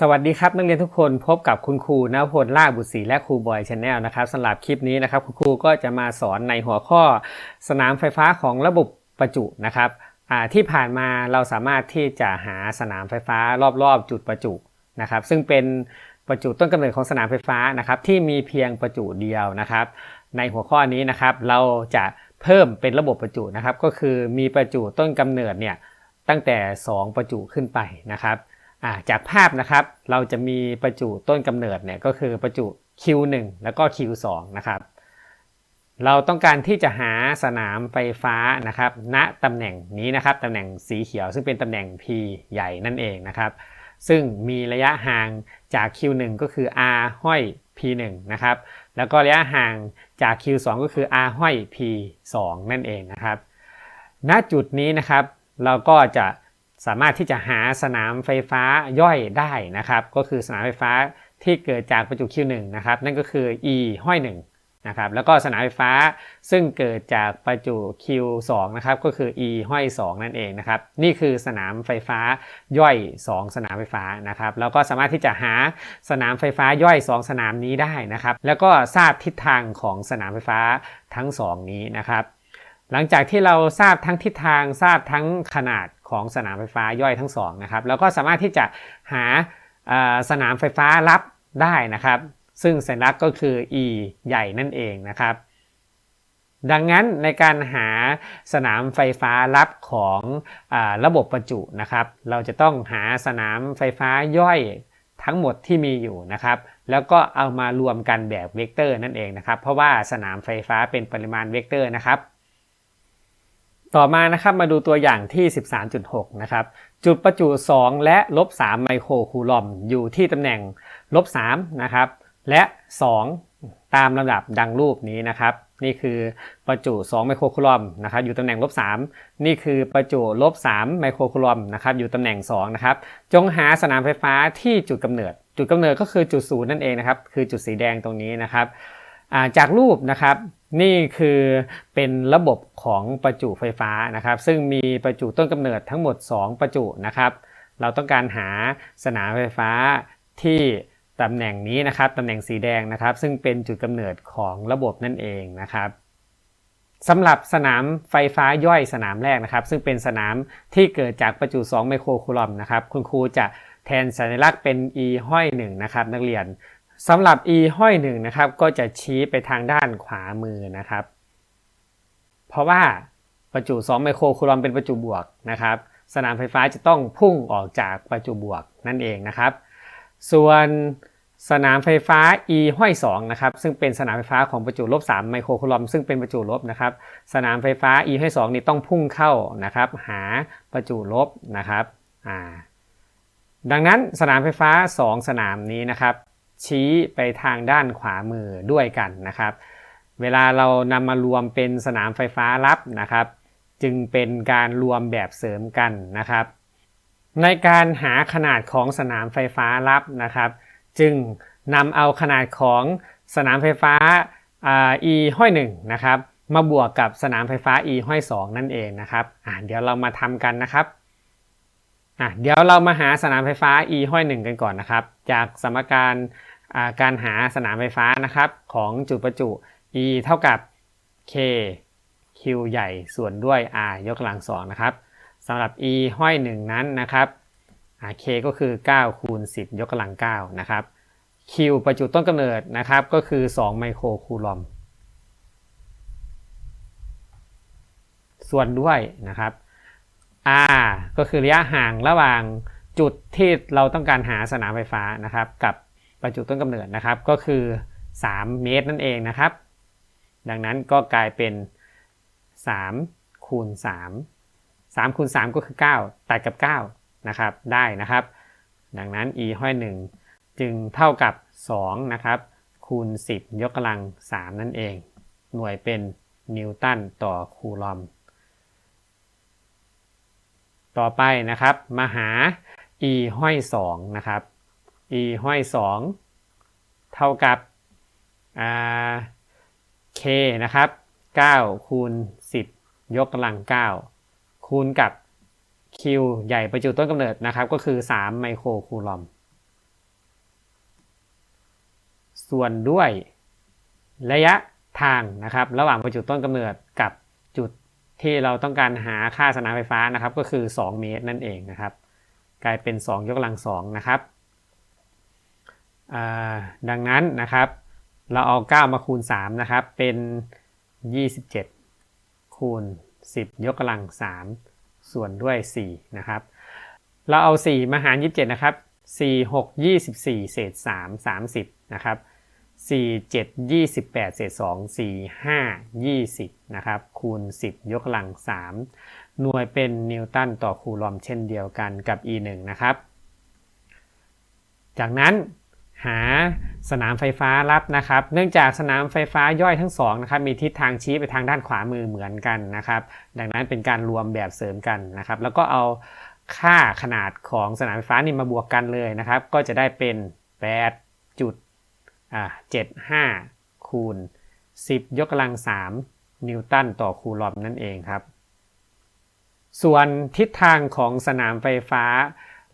สวัสดีครับนักเรียนทุกคนพบกับคุณครูนพลล่าบุตรศรีและครูบอยชาแนลนะครับสำหรับคลิปนี้นะครับคุณครูก็จะมาสอนในหัวข้อสนามไฟฟ้าของระบบประจุนะครับที่ผ่านมาเราสามารถที่จะหาสนามไฟฟ้ารอบๆ จุดประจุนะครับซึ่งเป็นประจุต้นกำเนิดของสนามไฟฟ้านะครับที่มีเพียงประจุเดียวนะครับ ในหัวข้อนี้นะครับเราจะเพิ่มเป็นระบบประจุนะครับก็คือมีประจุต้นกำเนิดเนี่ยตั้งแต่ 2 ประจุขึ้นไปนะครับ อ่าจากภาพนะครับเราจะมีประจุต้นกำเนิดเนี่ยก็คือประจุ Q1 แล้วก็ Q2 นะครับ เราต้องการที่จะหาสนามไฟฟ้านะครับ ณตำแหน่งนี้นะครับตำแหน่งสีเขียวซึ่งเป็นตำแหน่ง P ใหญ่นั่นเองนะครับ ซึ่งมีระยะห่างจาก Q1 ก็คือ R ห้อย P1 นะครับ แล้วก็ระยะห่างจาก Q2 ก็คือ R ห้อย P2 นั่นเองนะครับ ณจุดนี้นะครับ เราก็จะ สามารถที่จะหาสนามไฟฟ้าย่อยได้นะครับก็คือสนามไฟฟ้าที่เกิดจากประจุ Q1 นะครับนั่นก็คือ E ห้อย1นะครับแล้วก็สนามไฟฟ้าซึ่งเกิดจากประจุ Q2 นะครับก็คือ E ห้อย2นั่นเองนะครับนี่คือสนามไฟฟ้าย่อย 2 สนามไฟฟ้านะครับแล้วก็สามารถที่จะหาสนามไฟฟ้าย่อย 2 สนามนี้ได้นะครับแล้วก็ทราบทิศทางของสนามไฟฟ้าทั้ง 2 นี้นะครับหลังจากที่เราทราบทั้งทิศทางทราบทั้งขนาด ของสนามไฟฟ้าย่อยทั้งสองนะครับแล้วก็สามารถที่จะหาสนามไฟฟ้ารับได้นะครับ ซึ่งสัญลักษณ์ก็คือ E ใหญ่นั่นเองนะครับดังนั้นในการหาสนามไฟฟ้ารับของอระบบประจุนะครับ เราจะต้องหาสนามไฟฟ้าย่อยทั้งหมดที่มีอยู่นะครับ แล้วก็เอามารวมกันแบบเวกเตอร์นั่นเองนะครับ เพราะว่าสนามไฟฟ้าเป็นปริมาณเวกเตอร์นะครับ ต่อมานะครับมาดูตัวอย่างที่ 13.6 นะครับ จุดประจุ 2 และลบ3ไมโครคูลอมอยู่ที่ตำแหน่งลบ3นะครับ และ 2 ตามลำดับดังรูปนี้นะครับ นี่คือประจุ 2 ไมโครคูลอมนะครับ อยู่ตำแหน่งลบ3นี่คือประจุลบ3ไมโครคูลอมนะครับอยู่ตำแหน่ง 2 นะครับ จงหาสนามไฟฟ้าที่จุดกำเนิด จุดกำเนิดก็คือจุดศูนย์นั่นเองนะครับ คือจุดสีแดงตรงนี้นะครับ จากรูปนะครับนี่คือเป็นระบบของประจุไฟฟ้านะครับ ซึ่งมีประจุต้นกำเนิดทั้งหมด 2 ประจุนะครับ เราต้องการหาสนามไฟฟ้าที่ตำแหน่งนี้นะครับตำแหน่งสีแดงนะครับ ซึ่งเป็นจุดกำเนิดของระบบนั่นเองนะครับสำหรับสนามไฟฟ้าย่อยสนามแรกนะครับ ซึ่งเป็นสนามที่เกิดจากประจุ 2 ไมโครคูลอมนะครับ คุณครูจะแทนสัญลักษณ์เป็น e ห้อย1นะครับนักเรียน สำหรับ e ห้อย1นะครับ ก็จะชี้ไปทางด้านขวามือนะครับ เพราะว่าประจุ 2 ไมโครคูลอมเป็นประจุบวกนะครับ สนามไฟฟ้าจะต้องพุ่งออกจากประจุบวกนั่นเองนะครับ ส่วนสนามไฟฟ้า e ห้อย2นะครับ ซึ่งเป็นสนามไฟฟ้าของประจุลบ 3 ไมโครคูลอม ซึ่งเป็นประจุลบนะครับ สนามไฟฟ้า e ห้อย2นี่ต้องพุ่งเข้านะครับ หาประจุลบนะครับ ดังนั้นสนามไฟฟ้า 2 สนามนี้นะครับ ชี้ไปทางด้านขวามือด้วยกันนะครับ เวลาเรานำมารวมเป็นสนามไฟฟ้าลับนะครับ จึงเป็นการรวมแบบเสริมกันนะครับ ในการหาขนาดของสนามไฟฟ้าลับนะครับ จึงนำเอาขนาดของสนามไฟฟ้า e ห้อย1นะครับ มาบวกกับสนามไฟฟ้า e ห้อย2นั่นเองนะครับเดี๋ยวเรามาทำกันนะครับเดี๋ยวเรามาหาสนามไฟฟ้า e ห้อย1กันก่อนนะครับ จากสมการ การหาสนามไฟฟ้านะครับของจุดประจุ E เท่ากับ K Q ใหญ่ส่วนด้วย R ยกกำลังสองนะครับสำหรับ E ห้อย 1 นั้นนะครับ K ก็คือ 9 คูณ 10 ยกกำลัง9นะครับ Q ประจุต้นกำเนิดนะครับก็คือ 2 ไมโครคูลอม ส่วนด้วยนะครับ R ก็คือระยะห่างระหว่างจุดที่เราต้องการหาสนามไฟฟ้านะครับกับ ประจุต้นกำเนิดนะครับ ก็คือ 3 เมตรนั่นเองนะครับ ดังนั้นก็กลายเป็น 3 คูณ 3 3 คูณ 3 ก็คือ 9 ตัดกับ 9 นะครับ ได้นะครับ ดังนั้น e ห้อย 1 จึงเท่ากับ 2 นะครับ คูณ 10 ยกกำลัง 3 นั่นเอง หน่วยเป็นนิวตันต่อคูลอม ต่อไปนะครับ มาหา e ห้อย 2 นะครับ e ห้อย 2 เท่ากับ k นะครับ 9 คูณ 10 ยกกำลัง 9 คูณกับ q ใหญ่ประจุต้นกำเนิดนะครับ ก็คือ 3 ไมโครคูลอม ส่วนด้วยระยะทางนะครับ ระหว่างประจุต้นกำเนิดกับจุดที่เราต้องการหาค่าสนามไฟฟ้านะครับ ก็คือ 2 เมตรนั่นเองนะครับ กลายเป็น 2 ยกกำลัง2นะครับ ดังนั้นนะครับ เราเอา 9 มาคูณ 3 นะครับ เป็น 27 คูณ 10 ยกกำลัง 3 ส่วนด้วย 4 นะครับ เราเอา 4 มาหาร 27 นะครับ 4 6 24 เศษ 3 30 นะครับ 4 7 28 เศษ 2 4 5 20 นะครับ คูณ 10 ยกกำลัง 3 หน่วยเป็นนิวตันต่อคูลอมเช่นเดียวกันกับ e 1นะครับ จากนั้น หาสนามไฟฟ้ารับนะครับ เนื่องจากสนามไฟฟ้าย่อยทั้งสองนะครับมีทิศทางชี้ไปทางด้านขวามือเหมือนกันนะครับ ดังนั้นเป็นการรวมแบบเสริมกันนะครับ แล้วก็เอาค่าขนาดของสนามไฟฟ้านี่มาบวกกันเลยนะครับ ก็จะได้เป็น8จุด75คูณ 10 ยกกำลัง 3 นิวตันต่อคูลอมนั่นเองครับ ส่วนทิศทางของสนามไฟฟ้า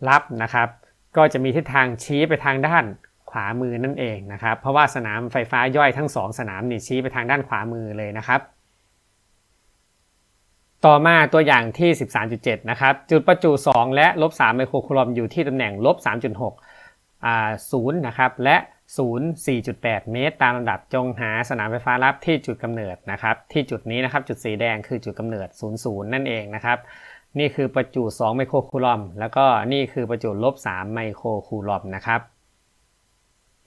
รับนะครับ ก็จะมีทิศทางชี้ไปทางด้าน ขวามือนั่นเองนะครับ เพราะว่าสนามไฟฟ้าย่อยทั้ง 2 สนามนี่ชี้ไปทางด้านขวามือเลยนะครับ ต่อมาตัวอย่างที่ 13.7 นะครับ จุดประจุ 2 และลบ3ไมโครคูลอมอยู่ที่ตำแหน่งลบ3.6อ่า0นะครับและ0 4.8 เมตร ตามลำดับจงหาสนามไฟฟ้ารับที่จุดกำเนิดนะครับ ที่จุดนี้นะครับจุดสีแดงคือจุดกำเนิด 00 นั่นเองนะครับ นี่คือประจุ 2 ไมโครคูลอม แล้วก็นี่คือประจุลบ 3 ไมโครคูลอมนะครับ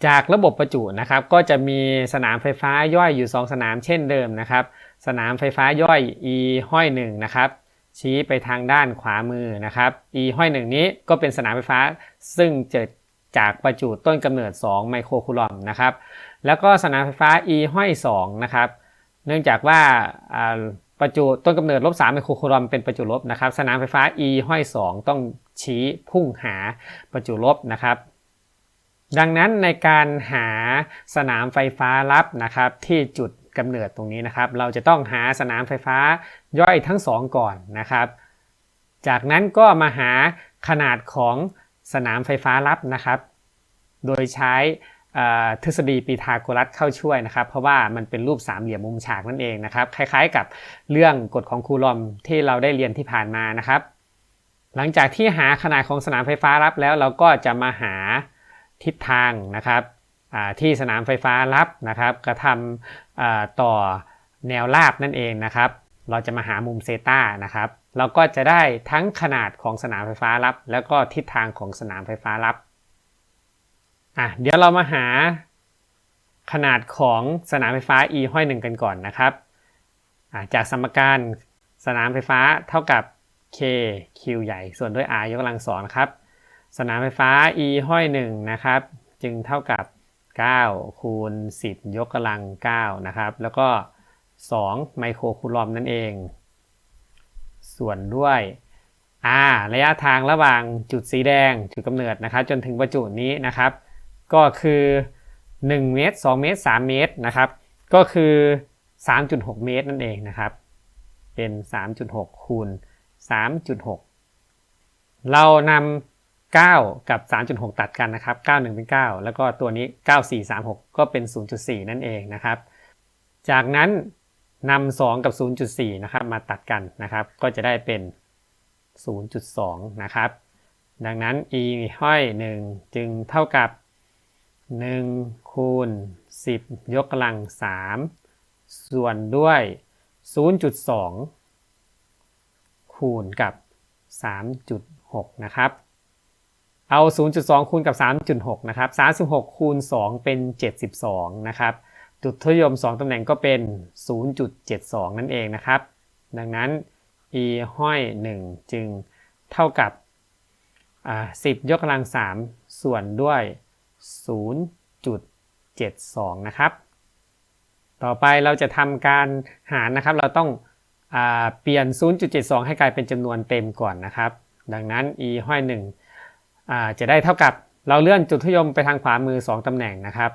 จากระบบประจุนะครับ ก็จะมีสนามไฟฟ้าย่อยอยู่ 2 สนามเช่นเดิมนะครับ สนามไฟฟ้าย่อย e ห้อย1นะครับชี้ไปทางด้านขวามือนะครับ e ห้อย1นี้ก็เป็นสนามไฟฟ้าซึ่งเกิดจากประจุต้นกำเนิด 2 ไมโครคูลอมนะครับ แล้วก็สนามไฟฟ้า e ห้อย2นะครับ เนื่องจากว่าประจุต้นกำเนิดลบ3ไมโครคูลอมเป็นประจุลบนะครับ สนามไฟฟ้า e ห้อย2ต้องชี้พุ่งหาประจุลบนะครับ ดังนั้นในการหาสนามไฟฟ้ารับนะครับที่จุดกำเนิดตรงนี้นะครับ เราจะต้องหาสนามไฟฟ้าย่อยทั้ง2ก่อนนะครับ จากนั้นก็มาหาขนาดของสนามไฟฟ้ารับนะครับ โดยใช้ทฤษฎีปีทาโกรัสเข้าช่วยนะครับ เพราะว่ามันเป็นรูปสามเหลี่ยมมุมฉากนั่นเองนะครับ คล้ายๆกับเรื่องกฎของคูลอมที่เราได้เรียนที่ผ่านมานะครับ หลังจากที่หาขนาดของสนามไฟฟ้ารับแล้วเราก็จะมาหา ทิศทางนะครับที่สนามไฟฟ้ารับนะครับกระทำต่อแนวราบนั่นเองนะครับ เราจะมาหามุมเซตานะครับ เราก็จะได้ทั้งขนาดของสนามไฟฟ้ารับ แล้วก็ทิศทางของสนามไฟฟ้ารับอะเดี๋ยวเรามาหาขนาดของสนามไฟฟ้า e ห้อยหนึ่งกันก่อนนะครับจากสมการสนามไฟฟ้าเท่ากับ k q ใหญ่ส่วนด้วย r ยกกำลังสองครับ สนามไฟฟ้า e ห้อยหนึ่งนะครับ จึงเท่ากับ 9 คูณ 10 ยกกำลัง 9 นะครับ แล้วก็ 2 ไมโครคูลอมนั่นเอง ส่วนด้วย r ระยะทางระหว่างจุดสีแดงจุดกำเนิดนะครับ จนถึงประจุนี้นะครับ ก็คือ 1 เมตร 2 เมตร 3 เมตรนะครับ ก็คือ 3.6 เมตรนั่นเองนะครับ เป็น 3.6 คูณ 3.6 เรานำ 9 กับ 3.6 ตัดกันนะครับ 91 เป็น 9 แล้วก็ตัวนี้ 9436 ก็เป็น 0.4 นั่นเองนะครับ จากนั้นนำ2กับ 0.4 นะครับ มาตัดกันนะครับ ก็จะได้เป็น 0.2 นะครับ ดังนั้น e ห้อย 1 จึงเท่ากับ 1 คูณ 10 ยกกำลัง 3 ส่วนด้วย 0.2 คูณกับ 3.6 นะครับ เอา 0.2 คูณกับ 3.6 นะครับ 36 คูณ 2 เป็น 72 นะครับ จุดทศนิยม 2 ตำแหน่งก็เป็น 0.72 นั่นเองนะครับ ดังนั้น e ห้อย 1 จึงเท่ากับ 10 ยกกำลัง 3 ส่วนด้วย 0.72 นะครับ ต่อไปเราจะทำการหารนะครับ เราต้องอเปลี่ยน 0.72 ให้กลายเป็นจำนวนเต็มก่อนนะครับ ดังนั้น e ห้อย 1 จะได้เท่ากับเราเลื่อนจุดทศนิยมไปทางขวามือ 2 ตำแหน่งนะครับ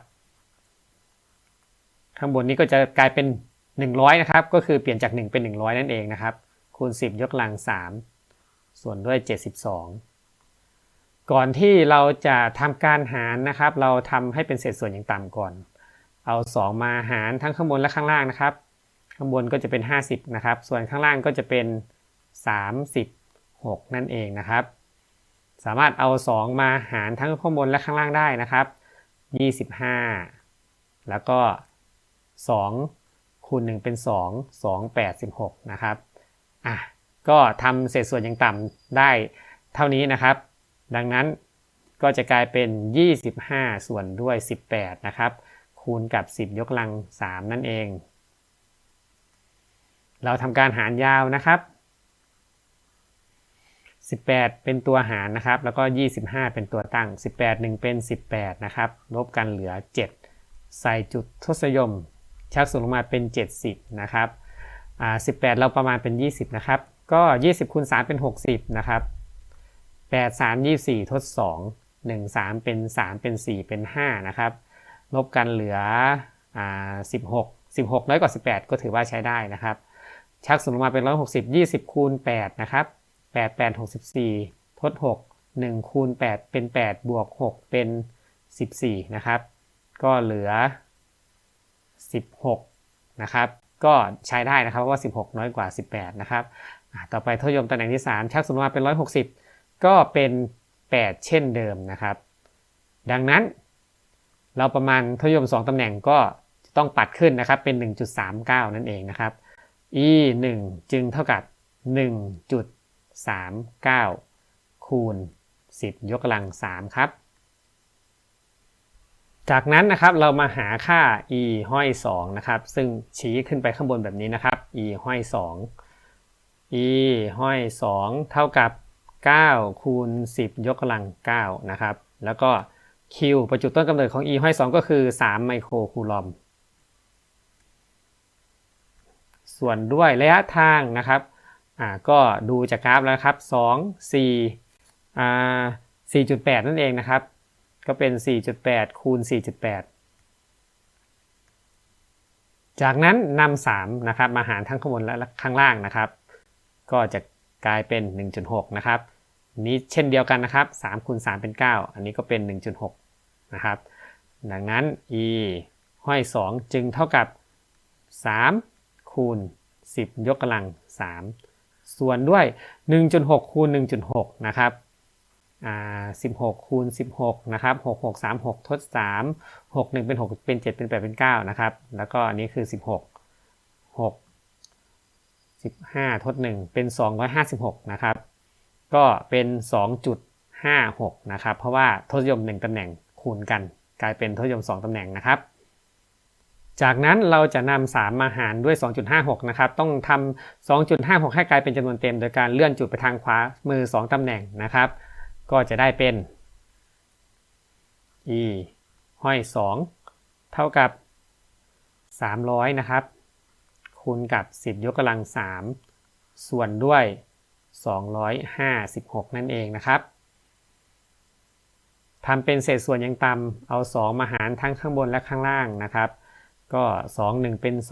ข้างบนนี้ก็จะกลายเป็น 100 นะครับ ก็คือเปลี่ยนจาก 1 เป็น 100 นั่นเองนะครับ คูณ 10 ยกกำลัง 3 ส่วนด้วย 72 ก่อนที่เราจะทำการหารนะครับ เราทำให้เป็นเศษส่วนอย่างต่ำก่อน เอา 2 มาหารทั้งข้างบนและข้างล่างนะครับ ข้างบนก็จะเป็น 50 นะครับ ส่วนข้างล่างก็จะเป็น 36 นั่นเองนะครับ สามารถเอา 2 มาหารทั้งข้างบนและข้างล่างได้นะครับ 25 แล้วก็ 2 คูณ 1 เป็น 2 2 8 16 นะครับอะก็ทำเศษส่วนอย่างต่ำได้เท่านี้นะครับ ดังนั้นก็จะกลายเป็น 25 ส่วนด้วย 18 นะครับ คูณกับ 10 ยกกำลัง 3 นั่นเอง เราทำการหารยาวนะครับ 18 เป็นตัวหารนะครับ แล้วก็ 25 เป็นตัวตั้ง 18 1 เป็น 18 นะครับ ลบกันเหลือ 7 ใส่จุดทศยม ชักสูงลงมาเป็น 70 นะครับอ่า18 เราประมาณเป็น 20 นะครับ ก็ 20คูณ3เป็น 60 นะครับ 8 3 24 ทด 2 1 3 เป็น 3 เป็น 4 เป็น 5 นะครับ ลบกันเหลืออ่า16 16 น้อยกว่า 18 ก็ถือว่าใช้ได้นะครับ ชักสูงลงมาเป็น 160 20คูณ8นะครับ 8 8 64ทด 6 1 คูณ 8 เป็น 8 บวก 6 เป็น 14 นะครับ ก็เหลือ 16 นะครับ ก็ใช้ได้นะครับเพราะว่า 16 น้อยกว่า 18 นะครับ ต่อไปทศยมตำแหน่งที่ 3 ชักสูงลงมาเป็น 160 ก็เป็น 8 เช่นเดิมนะครับ ดังนั้น เราประมาณทศยม 2ตำแหน่งก็จะต้องปัดขึ้นนะครับเป็น 1.39 นั่นเองนะครับ e 1จึงเท่ากับ 3 9 คูณ 10 ยกกำลัง 3 ครับ จากนั้นนะครับเรามาหาค่า e ห้อย 2 นะครับ ซึ่งชี้ขึ้นไปข้างบนแบบนี้นะครับ e ห้อย 2 e ห้อย 2 เท่ากับ 9 คูณ 10 ยกกำลัง 9 นะครับ แล้วก็ q ประจุต้นกำเนิดของ e ห้อย 2 ก็คือ 3 ไมโครคูลอมส่วนด้วยระยะทางนะครับ อ่าก็ดูจากกราฟแล้วครับ2 4อ่า4.8 นั่นเองนะครับ ก็เป็น 4.8 คูณ 4.8 จากนั้นนำ3นะครับมาหารทั้งข้างบนและข้างล่างนะครับ ก็จะกลายเป็น 1.6 นะครับ นี้เช่นเดียวกันนะครับ3คูณ3เป็น 9 อันนี้ก็เป็น 1.6 นะครับ ดังนั้น e ห้อย 2 จึงเท่ากับ 3 คูณ 10 ยกกำลัง 3 ส่วนด้วย 1.6 คูณ 1.6 นะครับ16 คูณ 16 นะครับ 6 6 3 6 ทด 3 6 1 เป็น 6 เป็น 7 เป็น 8 เป็น 9 นะครับ แล้วก็อันนี้คือ 16 6 15 ทด 1 เป็น 256 นะครับ ก็เป็น 2.56 นะครับ เพราะว่าทศนิยม 1 ตำแหน่งคูณกัน กลายเป็นทศยม 2 ตำแหน่งนะครับ จากนั้นเราจะนำ3มาหารด้วย 2.56 นะครับ ต้องทำ 2.56 ให้กลายเป็นจำนวนเต็ม โดยการเลื่อนจุดไปทางขวามือ 2ตำแหน่งนะครับ ก็จะได้เป็น e ห้อย 2 เท่ากับ 300 นะครับ คูณกับ 10 ยกกำลัง 3 ส่วนด้วย 256 นั่นเองนะครับทำเป็นเศษส่วนยังต่ำเอา 2 มาหารทั้งข้างบนและข้างล่างนะครับ ก็ 2 1 เป็น 2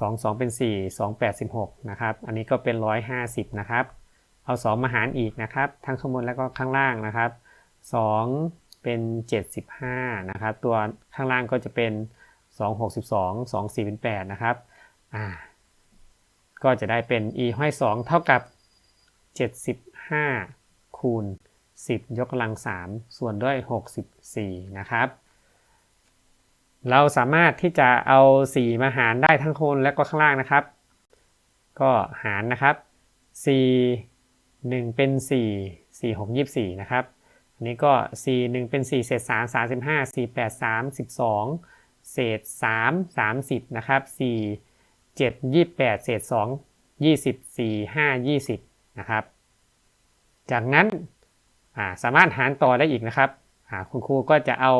2 2 เป็น 4 2 8 16นะครับ อันนี้ก็เป็น 150 นะครับ เอา 2 มาหารอีกนะครับ ทั้งข้างบนแล้วก็ข้างล่างนะครับ 2 เป็น 75 นะครับ ตัวข้างล่างก็จะเป็น 262 2 4 เป็น 8 นะครับ อ่า ก็จะได้เป็น e ห้อย 2 เท่ากับ 75 คูณ 10 ยกกำลัง 3 ส่วนด้วย 64 นะครับ เราสามารถที่จะเอา 4 มาหารได้ทั้งคนและก็ข้างล่างนะครับ ก็หารนะครับ 4 1 เป็น 4 4 6 24 นะครับ อันนี้ก็ 4 1 เป็น 4 เศษ 3 35 4 8 3 12 เศษ 3 30 นะครับ 4 7 28 เศษ 2 20 4 5 20 นะครับ จากนั้นสามารถหารต่อได้อีกนะครับ คุณครูก็จะเอา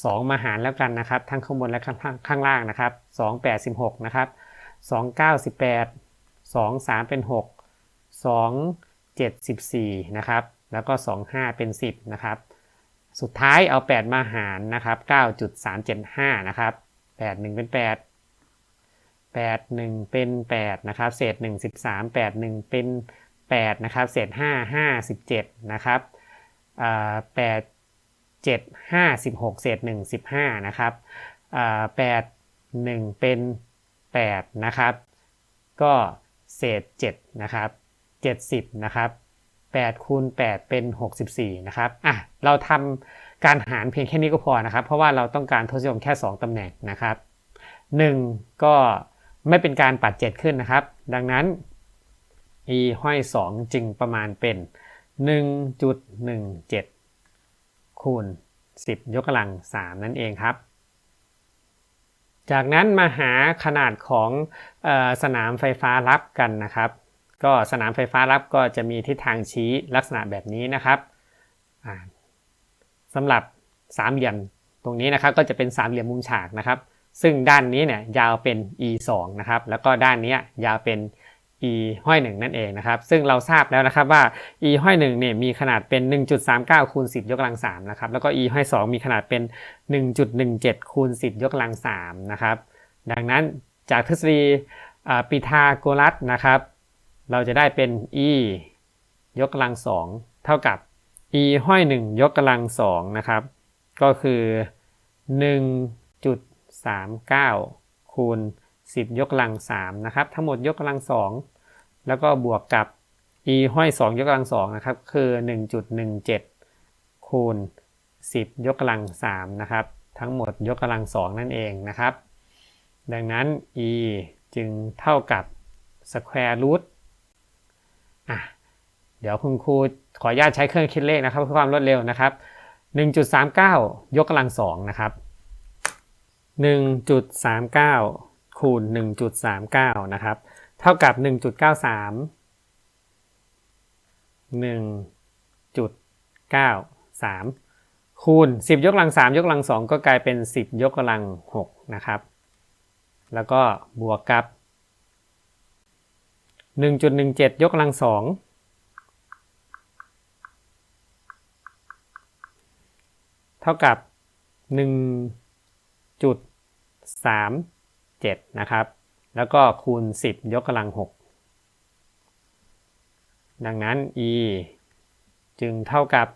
2 มาหารแล้วกันนะครับ ทั้งข้างบนและข้างข้างล่างนะครับ2 8 16นะครับ2 9 18 2 3 เป็น 6 2 7 14นะครับแล้วก็ 2 5 เป็น 10นะครับสุดท้ายเอา 8 มาหารนะครับ9.375นะครับ8 1 เป็น 8 8 1 เป็น 8 นะครับ เศษ 1 13 8 1 เป็น 8 นะครับ เศษ 5 5 17 นะครับ8 7 5 16 เศษ 1 15 นะครับ8 1 เป็น 8 นะครับ ก็เศษ 7 นะครับ 70 นะครับ8คูณ8เป็น 64 นะครับ อะ เราทำการหารเพียงแค่นี้ก็พอนะครับ เพราะว่าเราต้องการทศนิยมแค่ 2ตำแหน่งนะครับ 1 ก็ไม่เป็นการปัด 7 ขึ้นนะครับ ดังนั้น e ห้อย 2 จึงประมาณเป็น 1.17 คูณ 10 ยกกำลัง 3 นั่นเองครับ จากนั้นมาหาขนาดของออสนามไฟฟ้ารับกันนะครับ ก็สนามไฟฟ้ารับก็จะมีทิศทางชี้ลักษณะแบบนี้นะครับสำหรับสามเหลี่ยมตรงนี้นะครับก็จะเป็นสามเหลี่ยมมุมฉากนะครับ ซึ่งด้านนี้เนี่ยยาวเป็น e 2นะครับแล้วก็ด้านนี้ยาวเป็น e e ห้อย1นั่นเองนะครับ ซึ่งเราทราบแล้วนะครับว่า e ห้อย1เนี่ยมีขนาดเป็น 1.39คูณ10 ยกกำลัง3นะครับ แล้วก็ e ห้อย2มีขนาดเป็น 1.17คูณ10 ยกกำลัง3นะครับ ดังนั้นจากทฤษฎีปิทาโกรัสนะครับ เราจะได้เป็น e ยกกำลัง 2 เท่ากับ e ห้อย1ยกกำลัง2นะครับ ก็คือ 1.39คูณ10 ยกกำลัง3นะครับ ทั้งหมดยกกำลัง2 แล้วก็บวกกับ e ห้อย2ยกกำลัง2นะครับ คือ 1.17 คูณ 10 ยกกำลัง3นะครับ ทั้งหมดยกกำลัง2นั่นเองนะครับ ดังนั้น e จึงเท่ากับ square root อะเดี๋ยวคุณครูขออนุญาตใช้เครื่องคิดเลขนะครับเพื่อความรวดเร็วนะครับ 1.39 ยกกำลัง2นะครับ 1.39 คูณ 1.39 นะครับ เท่ากับ 1.93 1.93 คูณ 10 ยกกำลัง 3 ยกกำลัง 2 ก็กลายเป็น 10 ยกกำลัง 6 นะครับ แล้วก็บวกกับ 1.17 ยกกำลัง 2เท่ากับ 1.37 นะครับ แล้วก็คูณ 10 ยกกำลัง 6 ดังนั้น e จึงเท่ากับ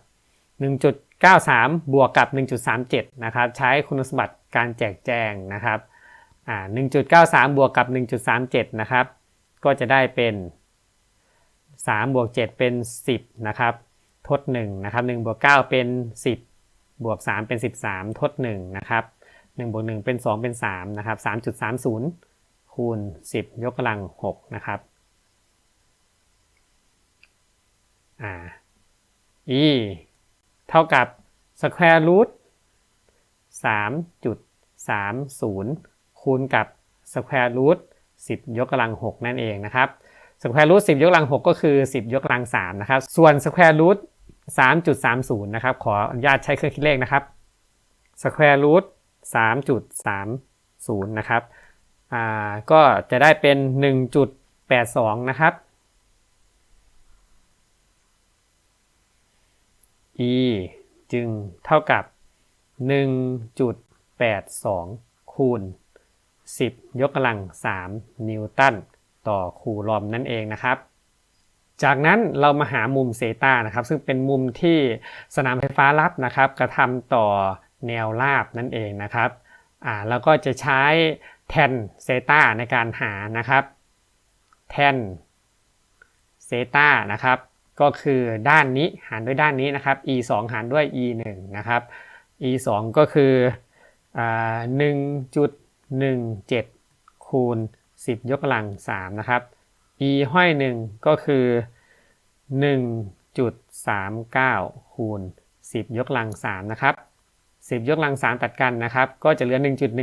1.93 บวกกับ 1.37 นะครับ ใช้คุณสมบัติการแจกแจงนะครับอ่า1.93 บวกกับ 1.37 นะครับ ก็จะได้เป็น 3 บวก 7 เป็น 10 นะครับ ทด 1 นะครับ 1 บวก 9 เป็น 10 บวก 3 เป็น 13 ทด 1 นะครับ 1 บวก 1 เป็น 2 เป็น 3 นะครับ 3.30 คูณ 10 ยกกำลัง 6 นะครับอ่า e เท่ากับ square root 3.30 คูณกับ square root 10 ยกกำลัง 6 นั่นเองนะครับ square root 10 ยกกำลัง 6 ก็คือ 10 ยกกำลัง 3 นะครับ ส่วน square root 3.30 นะครับ ขออนุญาตใช้เครื่องคิดเลขนะครับ square root 3.30 นะครับ อ่าก็จะได้เป็น 1.82 นะครับ e จึงเท่ากับ 1.82 คูณ 10 ยกกำลัง 3 นิวตันต่อคูลอมนั่นเองนะครับ จากนั้นเรามาหามุมเซตานะครับ ซึ่งเป็นมุมที่สนามไฟฟ้ารับนะครับ กระทำต่อแนวราบนั่นเองนะครับอ่าแล้วก็จะใช้ แทนเซตาในการหานะครับแทนเซตานะครับ ก็คือด้านนี้หารด้วยด้านนี้นะครับ e 2 หารด้วย e 1นะครับ e 2ก็คืออ่า1.17คูณ10ยกกำลัง3นะครับ e ห้อย1ก็คือ1.39คูณ10ยกกำลัง3นะครับ10ยกกำลัง3ตัดกันนะครับ ก็จะเหลือ1.17ห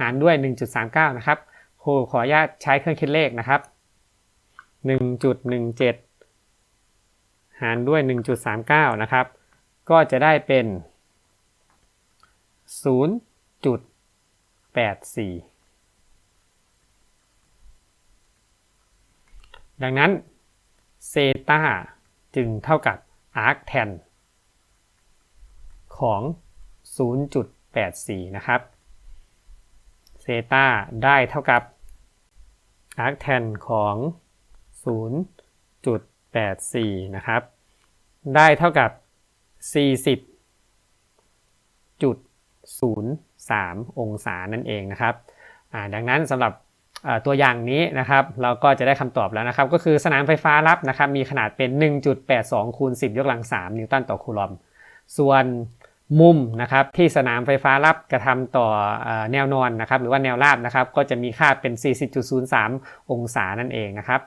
หารด้วย 1.39 นะครับครูขออนุญาตใช้เครื่องคิดเลขนะครับ 1.17 หารด้วย 1.39 นะครับ ก็จะได้เป็น 0.84 ดังนั้นเซตาจึงเท่ากับ arc tan ของ 0.84 นะครับ เซตาได้เท่ากับ arc tan ของ 0.84 นะครับ ได้เท่ากับ 40.03 องศานั่นเองนะครับดังนั้นสำหรับตัวอย่างนี้นะครับเราก็จะได้คำตอบแล้วนะครับ ก็คือสนามไฟฟ้ารับนะครับมีขนาดเป็น 1.82คูณ10 ยกกำลัง 3 นิวตันต่อคูลอม ส่วน มุมนะครับที่สนามไฟฟ้ารับกระทำต่อเอ่อแนวนอนนะครับหรือว่าแนวราบนะครับก็จะมีค่าเป็น 40.03 องศานั่นเองนะครับ